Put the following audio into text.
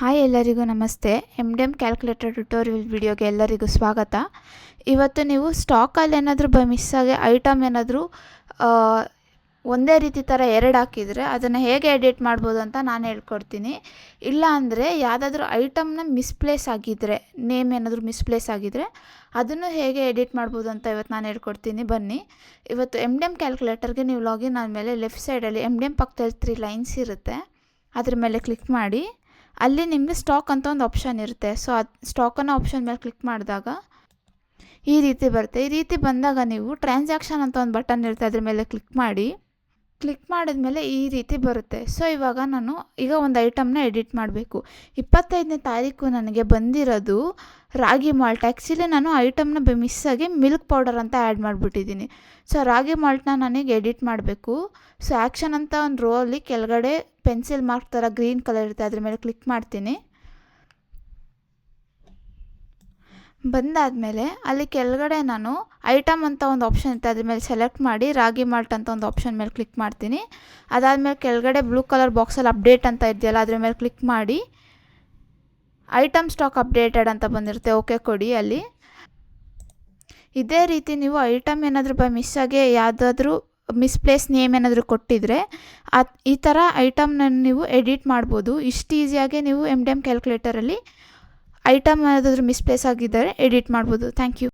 Hi ಎಲ್ಲರಿಗೂ ನಮಸ್ತೆ. M D M calculator tutorial ವಿಡಿಯೋಗೆ ಎಲ್ಲರಿಗೂ ಸ್ವಾಗತ. ಇವತ್ತು ನೀವು ಸ್ಟಾಕಲ್ಲಿ ಏನಾದರೂ ಬೈ ಆಗಿ ಐಟಮ್ ಏನಾದರೂ ಒಂದೇ ರೀತಿ ಥರ ಎರಡು ಹಾಕಿದರೆ ಅದನ್ನು ಹೇಗೆ ಎಡಿಟ್ ಮಾಡ್ಬೋದು ಅಂತ ನಾನು ಹೇಳ್ಕೊಡ್ತೀನಿ. ಇಲ್ಲ ಅಂದರೆ ಯಾವುದಾದ್ರೂ ಐಟಮ್ನ ಮಿಸ್ಪ್ಲೇಸ್ ಆಗಿದ್ದರೆ ನೇಮ್ ಏನಾದರೂ ಮಿಸ್ಪ್ಲೇಸ್ ಆಗಿದ್ದರೆ ಅದನ್ನು ಹೇಗೆ ಎಡಿಟ್ ಮಾಡ್ಬೋದು ಅಂತ ಇವತ್ತು ನಾನು ಹೇಳ್ಕೊಡ್ತೀನಿ. ಬನ್ನಿ. ಇವತ್ತು ಎಂ ಡಿ ಎಂ ಕ್ಯಾಲ್ಕುಲೇಟರ್ಗೆ ನೀವು ಲಾಗಿನ್ ಆದಮೇಲೆ ಲೆಫ್ಟ್ ಸೈಡಲ್ಲಿ ಎಂ ಡಿ ಎಂ ಪಕ್ಕದಲ್ಲಿ ತ್ರೀ ಲೈನ್ಸ್ ಇರುತ್ತೆ. ಅದ್ರ ಮೇಲೆ ಕ್ಲಿಕ್ ಮಾಡಿ. ಅಲ್ಲಿ ನಿಮಗೆ ಸ್ಟಾಕ್ ಅಂತ ಒಂದು ಆಪ್ಷನ್ ಇರುತ್ತೆ. ಸೊ ಅದು ಸ್ಟಾಕನ್ನು ಆಪ್ಷನ್ ಮೇಲೆ ಕ್ಲಿಕ್ ಮಾಡಿದಾಗ ಈ ರೀತಿ ಬರುತ್ತೆ. ಈ ರೀತಿ ಬಂದಾಗ ನೀವು ಟ್ರಾನ್ಸಾಕ್ಷನ್ ಅಂತ ಒಂದು ಬಟನ್ ಇರುತ್ತೆ ಅದ್ರ ಮೇಲೆ ಕ್ಲಿಕ್ ಮಾಡಿ. ಕ್ಲಿಕ್ ಮಾಡಿದ್ಮೇಲೆ ಈ ರೀತಿ ಬರುತ್ತೆ. ಸೊ ಇವಾಗ ನಾನು ಈಗ ಒಂದು ಐಟಮ್ನ ಎಡಿಟ್ ಮಾಡಬೇಕು. ಇಪ್ಪತ್ತೈದನೇ ತಾರೀಕು ನನಗೆ ಬಂದಿರೋದು ರಾಗಿ ಮಾಲ್ಟ್ ಆ್ಯಕ್ಚುಲಿ ನಾನು ಐಟಮ್ನ ಮಿಸ್ಸಾಗಿ ಮಿಲ್ಕ್ ಪೌಡರ್ ಅಂತ ಆ್ಯಡ್ ಮಾಡಿಬಿಟ್ಟಿದ್ದೀನಿ. ಸೊ ರಾಗಿ ಮಾಲ್ಟ್ನ ನನಗೆ ಎಡಿಟ್ ಮಾಡಬೇಕು. ಸೊ ಆ್ಯಕ್ಷನ್ ಅಂತ ಒಂದು ರೋ ಅಲ್ಲಿ ಕೆಳಗಡೆ ಪೆನ್ಸಿಲ್ ಮಾರ್ಕ್ ಥರ ಗ್ರೀನ್ ಕಲರ್ ಇರುತ್ತೆ, ಅದ್ರ ಮೇಲೆ ಕ್ಲಿಕ್ ಮಾಡ್ತೀನಿ. ಬಂದಾದಮೇಲೆ ಅಲ್ಲಿ ಕೆಳಗಡೆ ನಾನು ಐಟಮ್ ಅಂತ ಒಂದು ಆಪ್ಷನ್ ಇರುತ್ತೆ, ಅದ್ರ ಮೇಲೆ ಸೆಲೆಕ್ಟ್ ಮಾಡಿ ರಾಗಿ ಮಾಲ್ಟ್ ಅಂತ ಒಂದು ಆಪ್ಷನ್ ಮೇಲೆ ಕ್ಲಿಕ್ ಮಾಡ್ತೀನಿ. ಅದಾದಮೇಲೆ ಕೆಳಗಡೆ ಬ್ಲೂ ಕಲರ್ ಬಾಕ್ಸಲ್ಲಿ ಅಪ್ಡೇಟ್ ಅಂತ ಇದೆಯಲ್ಲ, ಅದ್ರ ಮೇಲೆ ಕ್ಲಿಕ್ ಮಾಡಿ. ಐಟಮ್ ಸ್ಟಾಕ್ ಅಪ್ಡೇಟೆಡ್ ಅಂತ ಬಂದಿರುತ್ತೆ, ಓಕೆ ಕೊಡಿ ಅಲ್ಲಿ. ಇದೇ ರೀತಿ ನೀವು ಐಟಮ್ ಏನಾದರೂ ಬೈ ಮಿಸ್ಸಾಗೆ ಯಾವುದಾದ್ರೂ ಮಿಸ್ಪ್ಲೇಸ್ ನೇಮ್ ಏನಾದರೂ ಕೊಟ್ಟಿದ್ರೆ, ಅದು ಈ ಥರ ಐಟಮ್ನ ನೀವು ಎಡಿಟ್ ಮಾಡ್ಬೋದು. ಇಷ್ಟು ಈಸಿಯಾಗಿ ನೀವು ಎಂ ಡಿ ಎಂ ಕ್ಯಾಲ್ಕುಲೇಟರಲ್ಲಿ ಐಟಮ್ ಏನಾದರೂ ಮಿಸ್ಪ್ಲೇಸ್ ಆಗಿದ್ದರೆ ಎಡಿಟ್ ಮಾಡ್ಬೋದು. Thank you